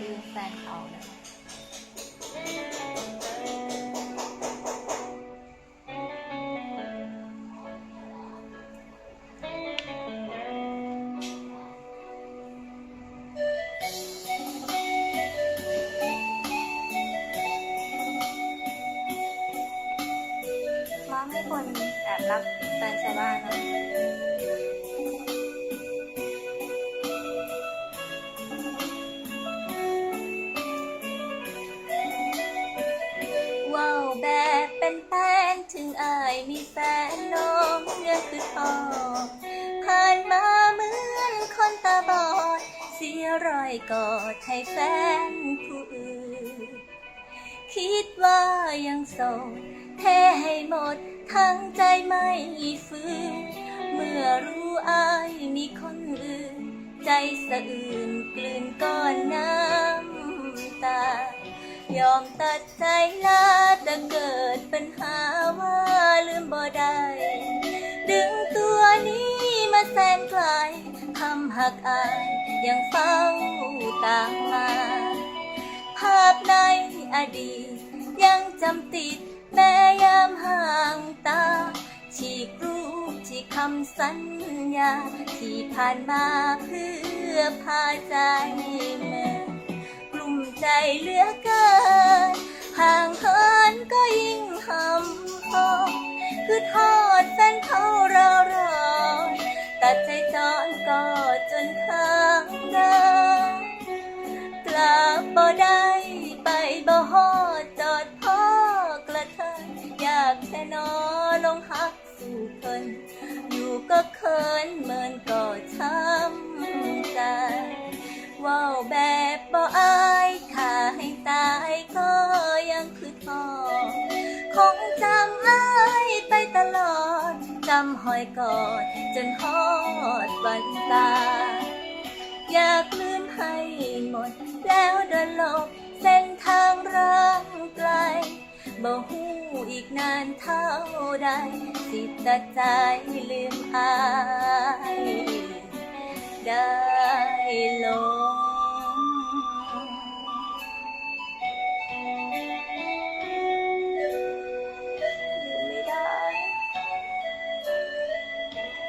ลืมแฟนเขานะมาไม่ควรแอบรักแฟนชาวบ้านนะ นแฟนถึงอายมีแฟนน้องเลือคือทองผ่านมาเหมือนคนตาบอด เสียรอยกอดให้แฟนผู้อื่น คิดว่ายังโสดเทให้หมดทั้งใจไม่ฟื้นเมื่อรู้อายมีคนอื่น ใจสะอื่นกลืนก้อนน้ำ ยอมตัดใจลาแต่เกิดปัญหาว่าลืมบ่ได้ดึงตัวนี้มาแสนไกลทำหักอายยังเฝ้าตามมา ภาพในอดีตยังจำติดแม้ยามห่างตา ฉีกรูปฉีกคำสัญญา ที่ผ่านมาเพื่อพาใจเมื่อกลุ่ม ใจเหลือเกิน ห่างเหินก็ยิ่งหำพอคือทอดแฟนเขาเรอรอตัดใจจอนก็จนข้างเดินกลับบ่ได้ไปบ่ฮอดจอดพ่อกระเทินอยากแค่นอลงหักสู่เพิ่นอยู่ก็เขินเหมือนก็ช้ำใจว้าวแบบบ่อา คงจำอายไปตลอดจำหอยกอดจนฮอดวันตา อยากลืมให้หมด แล้วเดินหลบเส้นทางร่างไกลบ่หูอีกนานเท่าใดสิตัดใจลืม